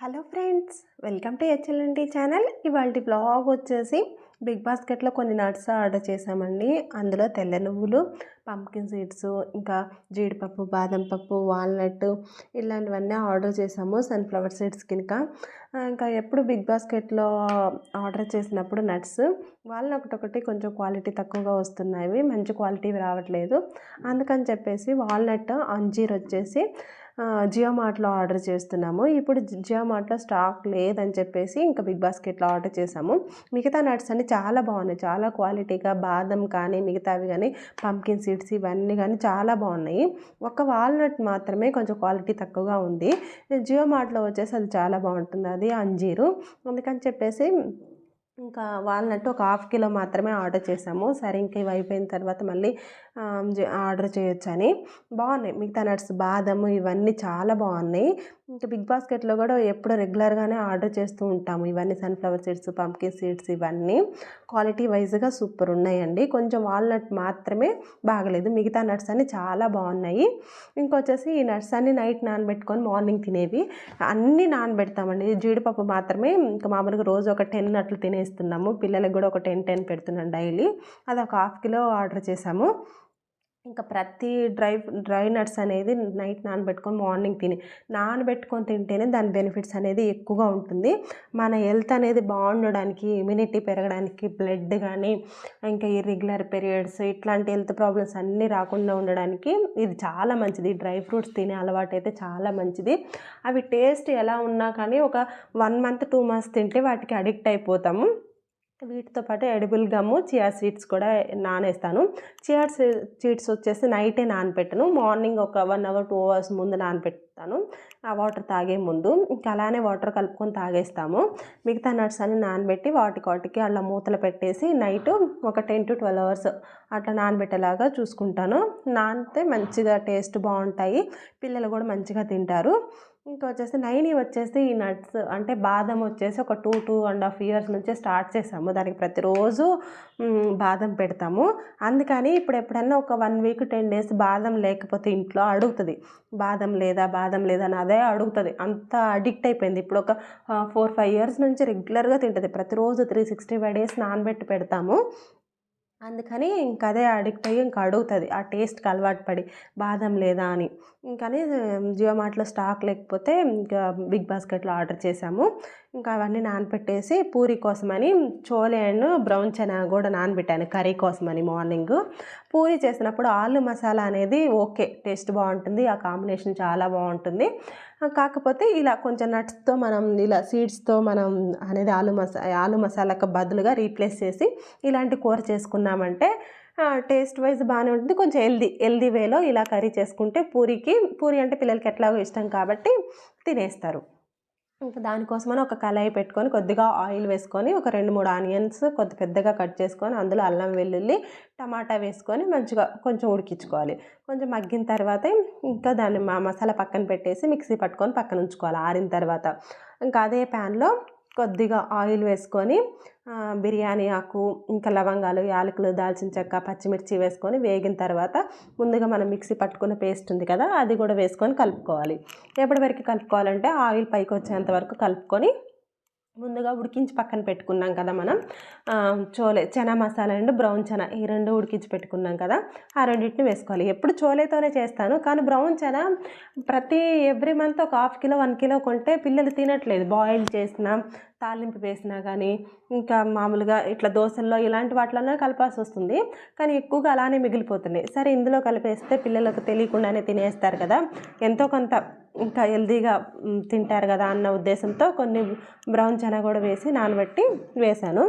Hello friends welcome to HLNT channel. ఇవాళ blog వచ్చేసి big బాస్కెట్లో కొన్ని నట్స్ ఆర్డర్ చేసామండి అందులో తెల్ల నువ్వులు పంకిన్ సీడ్స్ ఇంకా జీడిపప్పు బాదం పప్పు వాల్నట్ ఇలాంటివన్నీ ఆర్డర్ చేసాము సన్ఫ్లవర్ సీడ్స్ కనుక. ఇంకా ఎప్పుడు బిగ్ బాస్కెట్లో ఆర్డర్ చేసినప్పుడు నట్స్ వాళ్ళని ఒకటొకటి కొంచెం క్వాలిటీ తక్కువగా వస్తున్నాయి మంచి క్వాలిటీ రావట్లేదు. అందుకని చెప్పేసి వాల్నట్ అంజీర్ వచ్చేసి జియో మార్ట్లో ఆర్డర్ చేస్తున్నాము. ఇప్పుడు జియో మార్ట్లో స్టాక్ లేదని చెప్పేసి ఇంకా బిగ్ బాస్కెట్లో ఆర్డర్ చేసాము మిగతా నట్స్ అన్ని చాలా బాగున్నాయి. చాలా క్వాలిటీగా బాదం కానీ మిగతావి కానీ పంకిన్ సీడ్స్ ఇవన్నీ కానీ చాలా బాగున్నాయి. ఒక వాల్నట్ మాత్రమే కొంచెం క్వాలిటీ తక్కువగా ఉంది. జియో మార్ట్లో వచ్చేసి అది చాలా బాగుంటుంది. అది అంజీరు. అందుకని చెప్పేసి ఇంకా వాల్నట్ ఒక హాఫ్ కిలో మాత్రమే ఆర్డర్ చేసాము సరే ఇంకా ఇవి అయిపోయిన తర్వాత మళ్ళీ ఆర్డర్ చేయొచ్చని. బాగున్నాయి. మిగతా నట్స్ బాదము ఇవన్నీ చాలా బాగున్నాయి. ఇంకా బిగ్ బాస్కెట్లో కూడా ఎప్పుడు రెగ్యులర్గానే ఆర్డర్ చేస్తూ ఉంటాము. ఇవన్నీ సన్ఫ్లవర్ సీడ్స్ పంకిన్ సీడ్స్ ఇవన్నీ. క్వాలిటీ వైజ్గా సూపర్ ఉన్నాయండి. కొంచెం వాల్నట్ మాత్రమే బాగలేదు. మిగతా నట్స్ అన్ని చాలా బాగున్నాయి. ఇంకొచ్చేసి ఈ నట్స్ అన్ని నైట్ నానబెట్టుకొని మార్నింగ్ తినేవి. అన్నీ నానబెడతామండి. జీడిపప్పు మాత్రమే ఇంకా మామూలుగా రోజు ఒక టెన్ అట్లు తినేస్తున్నాము. పిల్లలకు కూడా ఒక టెన్ టెన్ పెడుతున్నాం డైలీ. అది ఒక హాఫ్ కిలో ఆర్డర్ చేసాము. ఇంకా ప్రతి డ్రై డ్రై నట్స్ అనేది నైట్ నానబెట్టుకొని మార్నింగ్ తిని నానబెట్టుకొని తింటేనే దాని బెనిఫిట్స్ అనేది ఎక్కువగా ఉంటుంది. మన హెల్త్ అనేది బాగుండడానికి ఇమ్యూనిటీ పెరగడానికి బ్లడ్ కానీ ఇంకా ఇర్రెగ్యులర్ పీరియడ్స్ ఇట్లాంటి హెల్త్ ప్రాబ్లమ్స్ అన్నీ రాకుండా ఉండడానికి ఇది చాలా మంచిది. డ్రై ఫ్రూట్స్ తినే అలవాటు అయితే చాలా మంచిది. అవి టేస్ట్ ఎలా ఉన్నా కానీ ఒక వన్ మంత్ టూ మంత్స్ తింటే వాటికి అడిక్ట్ అయిపోతాము. వీటితో పాటు ఎడిబుల్ గమ్ము చియా సీడ్స్ కూడా నానేస్తాను. చియా సీడ్స్ వచ్చేసి నైటే నానపెట్టను. మార్నింగ్ ఒక వన్ అవర్ టూ అవర్స్ ముందు నానపెడతాను. ఆ వాటర్ తాగే ముందు ఇంకా అలానే వాటర్ కలుపుకొని తాగేస్తాము. మిగతా నట్స్ అన్ని నానబెట్టి వాటికి వాటికి అలా మూతలు పెట్టేసి నైట్ ఒక టెన్ టు ట్వెల్వ్ అవర్స్ అట్లా నానబెట్టేలాగా చూసుకుంటాను. నానితే మంచిగా టేస్ట్ బాగుంటాయి. పిల్లలు కూడా మంచిగా తింటారు. ఇంకా వచ్చేసి నైని వచ్చేసి ఈ నట్స్ అంటే బాదం వచ్చేసి ఒక two two and half years నుంచే స్టార్ట్ చేసాము దానికి ప్రతిరోజు బాదం పెడతాము. అందుకని ఇప్పుడు ఎప్పుడన్నా ఒక వన్ వీక్ టెన్ డేస్ బాదం లేకపోతే ఇంట్లో అడుగుతుంది. బాదం లేదా బాదం లేదా అని అదే అడుగుతుంది. అంత అడిక్ట్ అయిపోయింది. ఇప్పుడు ఒక ఫోర్ ఫైవ్ ఇయర్స్ నుంచి రెగ్యులర్గా తింటుంది. ప్రతిరోజు త్రీ సిక్స్టీ ఫైవ్ డేస్ నానబెట్టి పెడతాము. అందుకని ఇంక అదే అడిక్ట్ అయ్యి ఇంకా అడుగుతుంది ఆ టేస్ట్కి అలవాటు పడి బాదం లేదా అని. ఇంకని జియో మార్ట్లో స్టాక్ లేకపోతే ఇంకా బిగ్ బాస్కెట్లో ఆర్డర్ చేసాము ఇంకా అవన్నీ నానబెట్టేసి పూరి కోసమని చోలే అండ్ బ్రౌన్ చనా కూడా నానబెట్టాను కర్రీ కోసమని మార్నింగ్. పూరి చేసినప్పుడు ఆలు మసాలా అనేది ఓకే టేస్ట్ బాగుంటుంది ఆ కాంబినేషన్ చాలా బాగుంటుంది. కాకపోతే ఇలా కొంచెం నట్స్తో మనం ఇలా సీడ్స్తో మనం అనేది ఆలు మసా ఆలు మసాలాకు బదులుగా రీప్లేస్ చేసి ఇలాంటి కూర చేసుకున్నామంటే టేస్ట్ వైజ్ బాగానే ఉంటుంది కొంచెం హెల్దీ హెల్దీ వేలో ఇలా కర్రీ చేసుకుంటే పూరికి పూరి అంటే పిల్లలకి ఎట్లాగో ఇష్టం కాబట్టి తినేస్తారు. ఇంకా దానికోసమని ఒక కళాయి పెట్టుకొని కొద్దిగా ఆయిల్ వేసుకొని ఒక రెండు మూడు ఆనియన్స్ కొద్ది పెద్దగా కట్ చేసుకొని అందులో అల్లం వెల్లుల్లి టమాటా వేసుకొని మంచిగా కొంచెం ఉడికించుకోవాలి. కొంచెం మగ్గిన తర్వాత ఇంకా దాన్ని మా మసాలా పక్కన పెట్టేసి మిక్సీ పట్టుకొని పక్కన ఉంచుకోవాలి. ఆరిన తర్వాత ఇంకా అదే ప్యాన్లో కొద్దిగా ఆయిల్ వేసుకొని బిర్యానీ ఆకు ఇంకా లవంగాలు యాలకులు దాల్చిన చెక్క పచ్చిమిర్చి వేసుకొని వేగిన తర్వాత ముందుగా మనం మిక్సీ పట్టుకున్న పేస్ట్ ఉంది కదా అది కూడా వేసుకొని కలుపుకోవాలి. ఎప్పటి వరకు కలుపుకోవాలంటే ఆయిల్ పైకి వచ్చేంత వరకు కలుపుకొని ముందుగా ఉడికించి పక్కన పెట్టుకున్నాం కదా మనం. చోలే చనా మసాలా అండ్ బ్రౌన్ చనా ఈ రెండు ఉడికించి పెట్టుకున్నాం కదా. ఆ రెండింటిని వేసుకోవాలి. ఎప్పుడు చోలేతోనే చేస్తాను కానీ బ్రౌన్ చనా ప్రతి ఎవ్రీ మంత్ ఒక హాఫ్ కిలో వన్ కిలో కొంటే పిల్లలు తినట్లేదు. బాయిల్ చేసిన తాలింపు వేసినా కానీ ఇంకా మామూలుగా ఇట్లా దోశల్లో ఇలాంటి వాటిలోనే కలపాల్సి వస్తుంది. కానీ ఎక్కువగా అలానే మిగిలిపోతున్నాయి సరే ఇందులో కలిపేస్తే పిల్లలకు తెలియకుండానే తినేస్తారు కదా. ఎంతో కొంత ఇంకా హెల్దీగా తింటారు కదా అన్న ఉద్దేశంతో కొన్ని బ్రౌన్ చనా కూడా వేసి నానబెట్టి వేశాను.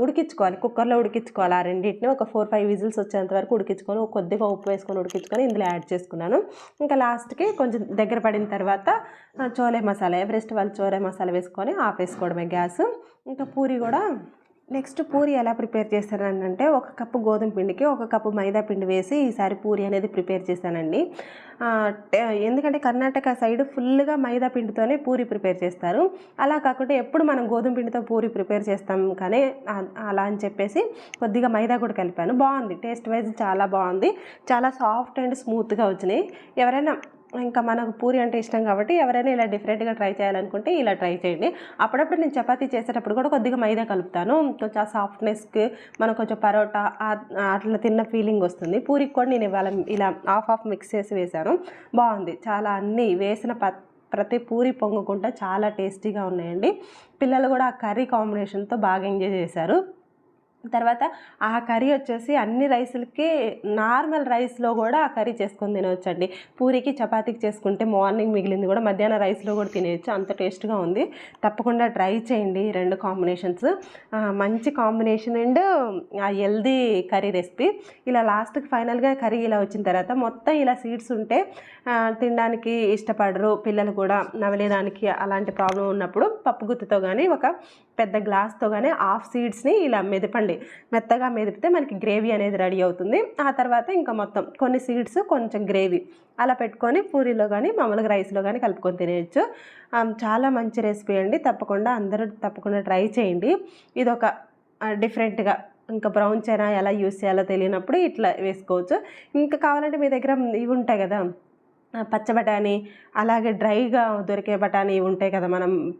ఉడికించుకోవాలి. కుక్కర్లో ఉడికించుకోవాలి ఆ రెండింటిని. ఒక ఫోర్ ఫైవ్ విజిల్స్ వచ్చేంత వరకు ఉడికించుకొని కొద్దిగా ఉప్పు వేసుకొని ఉడికించుకొని ఇందులో యాడ్ చేసుకున్నాను. ఇంకా లాస్ట్కి కొంచెం దగ్గర పడిన తర్వాత చోలే మసాలా ఎవరెస్ట్ వాళ్ళు చోలే మసాలా వేసుకొని చేసుకోవడమే గ్యాస్. ఇంకా పూరి కూడా నెక్స్ట్ పూరి ఎలా ప్రిపేర్ చేస్తానంటే ఒక కప్పు గోధుమ పిండికి ఒక కప్పు మైదా పిండి వేసి ఈసారి పూరి అనేది ప్రిపేర్ చేశానండి ఎందుకంటే కర్ణాటక సైడ్ ఫుల్గా మైదా పిండితోనే పూరి ప్రిపేర్ చేస్తారు. అలా కాకుండా ఎప్పుడు మనం గోధుమ పిండితో పూరి ప్రిపేర్ చేస్తాం కానీ అలా అని చెప్పేసి కొద్దిగా మైదా కూడా కలిపాను. బాగుంది. టేస్ట్ వైజ్ చాలా బాగుంది. చాలా సాఫ్ట్ అండ్ స్మూత్గా వచ్చినాయి. ఎవరైనా ఇంకా మనకు పూరి అంటే ఇష్టం కాబట్టి ఎవరైనా ఇలా డిఫరెంట్గా ట్రై చేయాలనుకుంటే ఇలా ట్రై చేయండి. అప్పుడప్పుడు నేను చపాతీ చేసేటప్పుడు కూడా కొద్దిగా మైదా కలుపుతాను. కొంచెం ఆ సాఫ్ట్నెస్కి మనం కొంచెం పరోటా అట్లా తిన్న ఫీలింగ్ వస్తుంది. పూరికి కూడా నేను ఇవాళ ఇలా హాఫ్ హాఫ్ మిక్స్ చేసి వేశాను. బాగుంది. చాలా అన్నీ వేసిన ప ప్రతి పూరి పొంగకుండా చాలా టేస్టీగా ఉన్నాయండి. పిల్లలు కూడా ఆ కర్రీ కాంబినేషన్తో బాగా ఎంజాయ్ చేశారు. తర్వాత ఆ కర్రీ వచ్చేసి అన్ని రైసులకి నార్మల్ రైస్లో కూడా ఆ కర్రీ చేసుకొని తినవచ్చండి పూరికి చపాతీకి చేసుకుంటే మార్నింగ్ మిగిలింది కూడా మధ్యాహ్నం రైస్లో కూడా తినేయచ్చు. అంత టేస్ట్గా ఉంది. తప్పకుండా ట్రై చేయండి రెండు కాంబినేషన్స్. మంచి కాంబినేషన్ అండ్ ఆ హెల్దీ కర్రీ రెసిపీ. ఇలా లాస్ట్కి ఫైనల్గా కర్రీ ఇలా వచ్చిన తర్వాత మొత్తం ఇలా సీడ్స్ ఉంటే తినడానికి ఇష్టపడరు. పిల్లలు కూడా నవలేదానికి అలాంటి ప్రాబ్లం ఉన్నప్పుడు పప్పు గుత్తుతో కానీ ఒక పెద్ద గ్లాస్తో కానీ హాఫ్ సీడ్స్ని ఇలా మెదపండి. మెత్తగా మెదిపితే మనకి గ్రేవీ అనేది రెడీ అవుతుంది. ఆ తర్వాత ఇంకా మొత్తం కొన్ని సీడ్స్ కొంచెం గ్రేవీ అలా పెట్టుకొని పూరీలో కానీ మామూలుగా రైస్లో కానీ కలుపుకొని తినేయచ్చు. చాలా మంచి రెసిపీ అండి. తప్పకుండా అందరూ తప్పకుండా ట్రై చేయండి. ఇది ఒక డిఫరెంట్గా ఇంకా బ్రౌన్ చైనా ఎలా యూస్ చేయాలో తెలియనప్పుడు ఇట్లా వేసుకోవచ్చు. ఇంకా కావాలంటే మీ దగ్గర ఇవి ఉంటాయి కదా పచ్చబటానీ పచ్చ బఠానీ అలాగే డ్రైగా దొరికే బఠానీ ఉంటాయి కదా మనం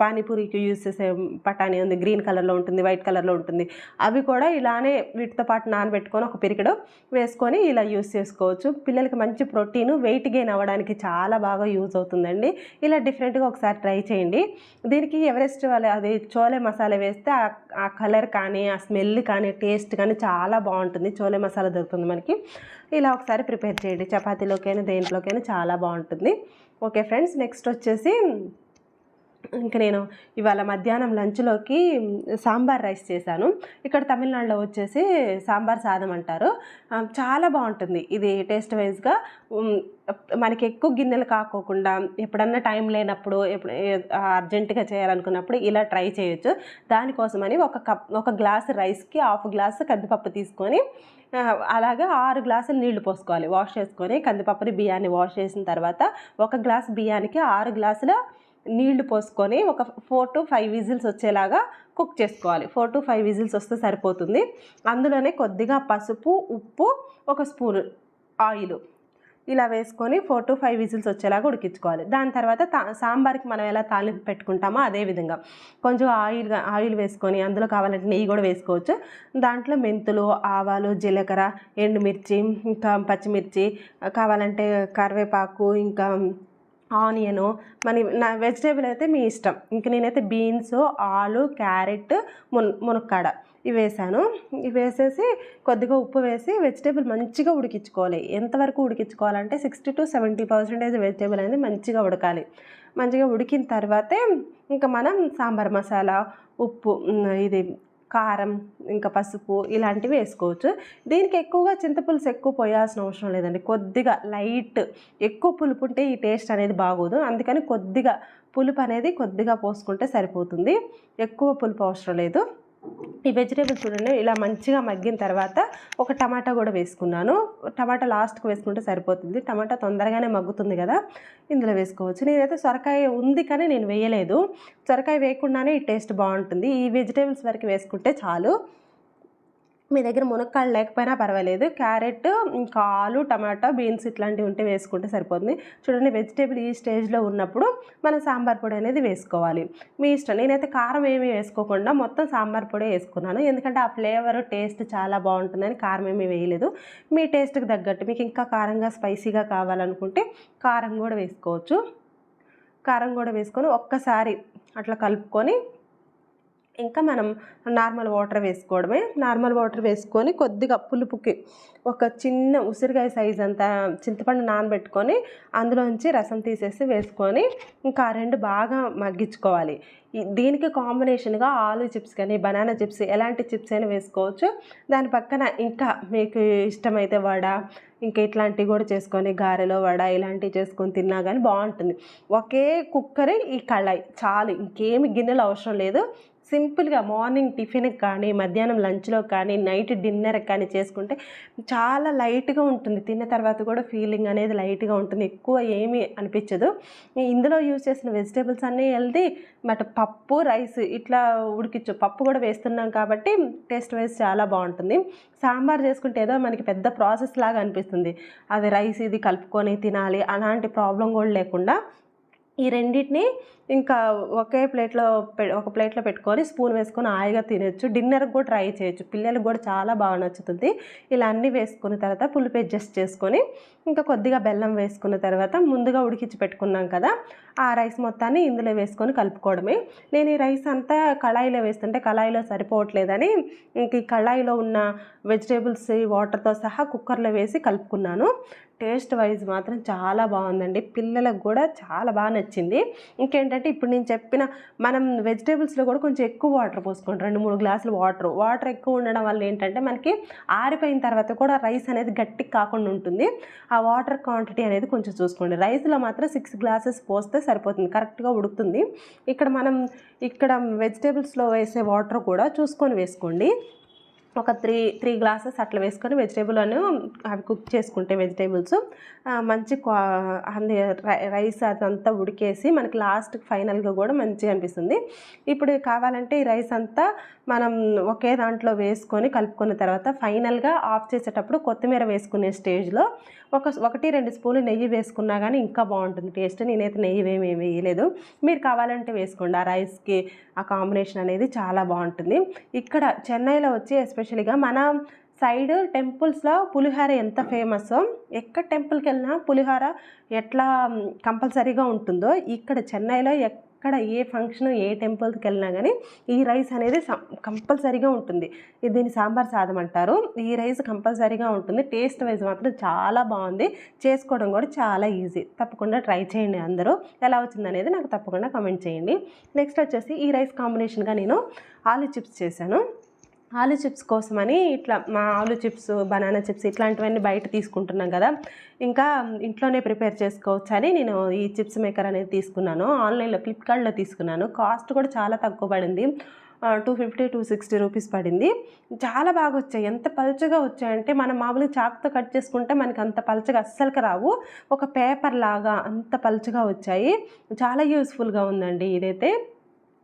పానీపూరికి యూజ్ చేసే బఠానీ ఉంది గ్రీన్ కలర్లో ఉంటుంది వైట్ కలర్లో ఉంటుంది. అవి కూడా ఇలానే వీటితో పాటు నానబెట్టుకొని ఒక పిరికిడు వేసుకొని ఇలా యూస్ చేసుకోవచ్చు. పిల్లలకి మంచి ప్రోటీన్ వెయిట్ గెయిన్ అవ్వడానికి చాలా బాగా యూజ్ అవుతుందండి. ఇలా డిఫరెంట్గా ఒకసారి ట్రై చేయండి. దీనికి ఎవరెస్ట్ వాళ్ళ అది చోలే మసాలా వేస్తే ఆ- ఆ కలర్ కానీ ఆ స్మెల్ కానీ టేస్ట్ కానీ చాలా బాగుంటుంది. చోలే మసాలా దొరుకుతుంది మనకి. ఇలా ఒకసారి ప్రిపేర్ చేయండి. చపాతీలోకైనా దేంట్లోకైనా చాలా బాగుంటుంది. ఓకే ఫ్రెండ్స్ నెక్స్ట్ వచ్చేసి ఇంకా నేను ఇవాళ మధ్యాహ్నం లంచ్లోకి సాంబార్ రైస్ చేశాను. ఇక్కడ తమిళనాడులో వచ్చేసి సాంబార్ సాదం అంటారు. చాలా బాగుంటుంది. ఇది టేస్ట్ వైజ్గా మనకి ఎక్కువ గిన్నెలు కాకోకుండా ఎప్పుడన్నా టైం లేనప్పుడు ఎప్పుడు అర్జెంటుగా చేయాలనుకున్నప్పుడు ఇలా ట్రై చేయొచ్చు. దానికోసమని ఒక కప్ ఒక గ్లాస్ రైస్కి హాఫ్ గ్లాస్ కందిపప్పు తీసుకొని అలాగే ఆరు గ్లాసులు నీళ్ళు పోసుకోవాలి. వాష్ చేసుకొని కందిపప్పుని బియ్యాన్ని వాష్ చేసిన తర్వాత ఒక గ్లాస్ బియ్యానికి ఆరు గ్లాసుల నీళ్ళు పోసుకొని ఒక ఫోర్ టు ఫైవ్ విజిల్స్ వచ్చేలాగా కుక్ చేసుకోవాలి. ఫోర్ టు ఫైవ్ విజిల్స్ వస్తే సరిపోతుంది. అందులోనే కొద్దిగా పసుపు ఉప్పు ఒక స్పూన్ ఆయిల్ ఇలా వేసుకొని ఫోర్ టు ఫైవ్ విజిల్స్ వచ్చేలాగా ఉడికించుకోవాలి. దాని తర్వాత తా సాంబార్కి మనం ఎలా తాలింపు పెట్టుకుంటామో అదే విధంగా కొంచెం ఆయిల్ ఆయిల్ వేసుకొని అందులో కావాలంటే నెయ్యి కూడా వేసుకోవచ్చు. దాంట్లో మెంతులు ఆవాలు జీలకర్ర ఎండుమిర్చి ఇంకా పచ్చిమిర్చి కావాలంటే కరివేపాకు ఇంకా ఆనియను మన నా వెజిటేబుల్ అయితే మీ ఇష్టం. ఇంక నేనైతే బీన్స్ ఆలు క్యారెట్ మున్ మునక్కాడ ఇవి వేసాను. ఇవి వేసేసి కొద్దిగా ఉప్పు వేసి వెజిటేబుల్ మంచిగా ఉడికించుకోవాలి. ఎంతవరకు ఉడికించుకోవాలంటే sixty to seventy percentage vegetable అనేది మంచిగా ఉడకాలి. మంచిగా ఉడికిన తర్వాతే ఇంకా మనం సాంబార్ మసాలా ఉప్పు ఇది కారం ఇంకా పసుపు ఇలాంటివి వేసుకోవచ్చు. దీనికి ఎక్కువగా చింతపులుసు ఎక్కువ పోయాల్సిన అవసరం లేదండి. కొద్దిగా లైట్ ఎక్కువ పులుపు ఉంటే ఈ టేస్ట్ అనేది బాగోదు. అందుకని కొద్దిగా పులుపు అనేది కొద్దిగా పోసుకుంటే సరిపోతుంది. ఎక్కువ పులుపు అవసరం లేదు. ఈ వెజిటేబుల్స్ చూడండి ఇలా మంచిగా మగ్గిన తర్వాత ఒక టమాటా కూడా వేసుకున్నాను. టమాటా లాస్ట్కి వేసుకుంటే సరిపోతుంది. టమాటా తొందరగానే మగ్గుతుంది కదా ఇందులో వేసుకోవచ్చు. నేనైతే సొరకాయ ఉంది కానీ నేను వేయలేదు. సొరకాయ వేయకుండానే ఈ టేస్ట్ బాగుంటుంది. ఈ వెజిటేబుల్స్ వరకు వేసుకుంటే చాలు. మీ దగ్గర మునక్కాయలు లేకపోయినా పర్వాలేదు. క్యారెట్ ఇంకా ఆలు టమాటా బీన్స్ ఇట్లాంటివి ఉంటే వేసుకుంటే సరిపోతుంది. చూడండి వెజిటేబుల్ ఈ స్టేజ్లో ఉన్నప్పుడు మనం సాంబార్ పొడి అనేది వేసుకోవాలి. మీ ఇష్టం. నేనైతే కారం ఏమీ వేసుకోకుండా మొత్తం సాంబార్ పొడి వేసుకున్నాను. ఎందుకంటే ఆ ఫ్లేవర్ టేస్ట్ చాలా బాగుంటుందని కారం ఏమీ వేయలేదు. మీ టేస్ట్కి తగ్గట్టు మీకు ఇంకా కారంగా స్పైసీగా కావాలనుకుంటే కారం కూడా వేసుకోవచ్చు. కారం కూడా వేసుకొని ఒక్కసారి అట్లా కలుపుకొని ఇంకా మనం నార్మల్ వాటర్ వేసుకోవడమే. నార్మల్ వాటర్ వేసుకొని కొద్దిగా పులుపుకి ఒక చిన్న ఉసిరికాయ సైజ్ అంతా చింతపండు నానబెట్టుకొని అందులోంచి రసం తీసేసి వేసుకొని ఇంకా ఆ రెండు బాగా మగ్గించుకోవాలి. ఈ- దీనికి కాంబినేషన్గా ఆలు చిప్స్ కానీ బనానా చిప్స్ ఎలాంటి చిప్స్ అయినా వేసుకోవచ్చు. దాని పక్కన ఇంకా మీకు ఇష్టమైతే వడ ఇంకా ఇట్లాంటివి కూడా చేసుకొని గారెలో వడ ఇలాంటివి చేసుకొని తిన్నా కానీ బాగుంటుంది. ఒకే కుక్కరే ఈ కళాయి చాలు. ఇంకేమి గిన్నెలు అవసరం లేదు. సింపుల్గా మార్నింగ్ టిఫిన్కి కానీ మధ్యాహ్నం లంచ్లో కానీ నైట్ డిన్నర్కి కానీ చేసుకుంటే చాలా లైట్గా ఉంటుంది. తిన్న తర్వాత కూడా ఫీలింగ్ అనేది లైట్గా ఉంటుంది. ఎక్కువ ఏమీ అనిపించదు. ఇందులో యూజ్ చేసిన వెజిటేబుల్స్ అన్నీ హెల్దీ బట్ పప్పు రైస్ ఇట్లా ఉడికిచ్చు. పప్పు కూడా వేస్తున్నాం కాబట్టి టేస్ట్ వైజ్ చాలా బాగుంటుంది. సాంబార్ చేసుకుంటే ఏదో మనకి పెద్ద ప్రాసెస్ లాగా అనిపిస్తుంది. అది రైస్ ఇది కలుపుకొని తినాలి. అలాంటి ప్రాబ్లం కూడా లేకుండా ఈ రెండింటిని ఇంకా ఒకే ప్లేట్లో పె ఒక ప్లేట్లో పెట్టుకొని స్పూన్ వేసుకొని హాయిగా తినొచ్చు. డిన్నర్కి కూడా ట్రై చేయొచ్చు. పిల్లలకు కూడా చాలా బాగా నచ్చుతుంది. ఇలా అన్నీ వేసుకున్న తర్వాత పులుపు అడ్జస్ట్ చేసుకొని ఇంకా కొద్దిగా బెల్లం వేసుకున్న తర్వాత ముందుగా ఉడికించి పెట్టుకున్నాం కదా ఆ రైస్ మొత్తాన్ని ఇందులో వేసుకొని కలుపుకోవడమే. నేను ఈ రైస్ అంతా కళాయిలో వేస్తుంటే కళాయిలో సరిపోవట్లేదని ఇంక ఈ కళాయిలో ఉన్న వెజిటేబుల్స్ వాటర్తో సహా కుక్కర్లో వేసి కలుపుకున్నాను. టేస్ట్ వైజ్ మాత్రం చాలా బాగుందండి. పిల్లలకు కూడా చాలా బాగా నచ్చింది. ఇంకేంటంటే ఇప్పుడు నేను చెప్పిన మనం వెజిటేబుల్స్లో కూడా కొంచెం ఎక్కువ వాటర్ పోసుకోండి రెండు మూడు గ్లాసులు వాటర్. వాటర్ ఎక్కువ ఉండడం వల్ల ఏంటంటే మనకి ఆరిపోయిన తర్వాత కూడా రైస్ అనేది గట్టికి కాకుండా ఉంటుంది. ఆ వాటర్ క్వాంటిటీ అనేది కొంచెం చూసుకోండి. రైస్లో మాత్రం సిక్స్ గ్లాసెస్ పోస్తే సరిపోతుంది. కరెక్ట్గా ఉడుకుతుంది. ఇక్కడ మనం ఇక్కడ వెజిటేబుల్స్లో వేసే వాటర్ కూడా చూసుకొని వేసుకోండి. ఒక త్రీ త్రీ గ్లాసెస్ అట్లా వేసుకొని వెజిటేబుల్ అని అవి కుక్ చేసుకుంటే వెజిటేబుల్స్ మంచి క్వా అంది రైస్ అదంతా ఉడికేసి మనకి లాస్ట్ ఫైనల్గా కూడా మంచిగా అనిపిస్తుంది. ఇప్పుడు కావాలంటే ఈ రైస్ అంతా మనం ఒకే దాంట్లో వేసుకొని కలుపుకున్న తర్వాత ఫైనల్గా ఆఫ్ చేసేటప్పుడు కొత్తిమీర వేసుకునే స్టేజ్లో ఒక ఒకటి రెండు స్పూన్లు నెయ్యి వేసుకున్నా కానీ ఇంకా బాగుంటుంది. టేస్ట్ నేనైతే నెయ్యి ఏమి వేయలేదు. మీరు కావాలంటే వేసుకోండి. ఆ రైస్కి ఆ కాంబినేషన్ అనేది చాలా బాగుంటుంది. ఇక్కడ చెన్నైలో వచ్చి ఎస్పెషల్గా మన సైడ్ టెంపుల్స్లో పులిహోర ఎంత ఫేమస్ ఎక్కడ టెంపుల్కి వెళ్ళినా పులిహోర ఎట్లా కంపల్సరీగా ఉంటుందో ఇక్కడ చెన్నైలో ఎక్కడ ఏ ఫంక్షన్ ఏ టెంపుల్కి వెళ్ళినా కానీ ఈ రైస్ అనేది కంపల్సరీగా ఉంటుంది. దీన్ని సాంబార్ సాదం అంటారు. ఈ రైస్ కంపల్సరీగా ఉంటుంది. టేస్ట్ వైజ్ మాత్రం చాలా బాగుంది. చేసుకోవడం కూడా చాలా ఈజీ. తప్పకుండా ట్రై చేయండి అందరూ. ఎలా వచ్చింది అనేది నాకు తప్పకుండా కమెంట్ చేయండి. నెక్స్ట్ వచ్చేసి ఈ రైస్ కాంబినేషన్గా నేను ఆలు చిప్స్ చేశాను. ఆలు చిప్స్ కోసమని ఇట్లా మా ఆలు చిప్స్ బనానా చిప్స్ ఇట్లాంటివన్నీ బయట తీసుకుంటున్నాం కదా. ఇంకా ఇంట్లోనే ప్రిపేర్ చేసుకోవచ్చు అని నేను ఈ చిప్స్ మేకర్ అనేది తీసుకున్నాను. ఆన్లైన్లో ఫ్లిప్కార్ట్లో తీసుకున్నాను. కాస్ట్ కూడా చాలా తక్కువ పడింది. Two fifty to sixty rupees పడింది. చాలా బాగా వచ్చాయి. ఎంత పలుచగా వచ్చాయంటే మనం మామూలుగా చాకుతో కట్ చేసుకుంటే మనకి అంత పలుచగా అస్సలుకి రావు. ఒక పేపర్ లాగా అంత పలుచగా వచ్చాయి. చాలా యూస్ఫుల్గా ఉందండి ఇదైతే.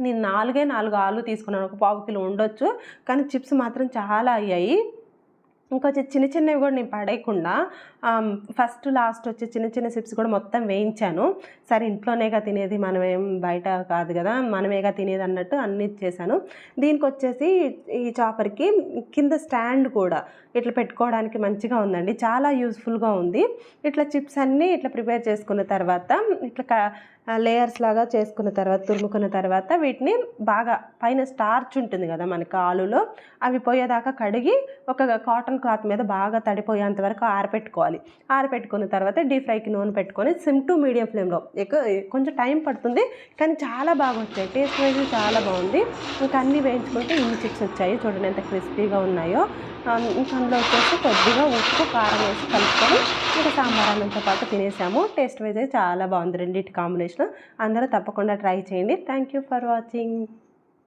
నేను నాలుగే నాలుగు ఆలు తీసుకున్నాను. ఒక పావు కిలో ఉండొచ్చు. కానీ చిప్స్ మాత్రం చాలా అయ్యాయి. ఇంకొచ్చి చిన్న చిన్నవి కూడా నేను పడేయకుండా ఫస్ట్ లాస్ట్ వచ్చే చిన్న చిన్న చిప్స్ కూడా మొత్తం వేయించాను. సరే ఇంట్లోనేగా తినేది మనమేం బయట కాదు కదా మనమేగా తినేది అన్నట్టు అన్ని చేశాను. దీనికి వచ్చేసి ఈ చాపర్కి కింద స్టాండ్ కూడా ఇట్లా పెట్టుకోవడానికి మంచిగా ఉందండి. చాలా యూస్ఫుల్గా ఉంది. ఇట్లా చిప్స్ అన్నీ ఇట్లా ప్రిపేర్ చేసుకున్న తర్వాత ఇట్లా లేయర్స్ లాగా చేసుకున్న తర్వాత తురుముకున్న తర్వాత వీటిని బాగా పైన స్టార్చ్ ఉంటుంది కదా మనకి ఆలులో అవి పోయేదాకా కడిగి ఒక కాటన్ క్లాత్ మీద బాగా తడిపోయేంత వరకు ఆరపెట్టుకోవాలి. ఆరబెట్టుకున్న తర్వాత డీప్ ఫ్రైకి నూనె పెట్టుకొని సిమ్ టు మీడియం ఫ్లేమ్లో ఎక్కువ కొంచెం టైం పడుతుంది కానీ చాలా బాగా వచ్చాయి టేస్ట్ వైజ్ చాలా బాగుంది. ఇంకా అన్నీ వేయించుకుంటే ఇన్ని చిప్స్ వచ్చాయి చూడండి ఎంత క్రిస్పీగా ఉన్నాయో. ఇంకా అందులో వచ్చేసి కొద్దిగా ఉప్పు కారం వేసి కలుపుకొని ఇంకా సాంబార్ అన్నంతో పాటు తినేసాము. టేస్ట్ వైజ్ అయితే చాలా బాగుంది రెండింటి కాంబినేషన్. అందరూ తప్పకుండా ట్రై చేయండి. Thank you for watching.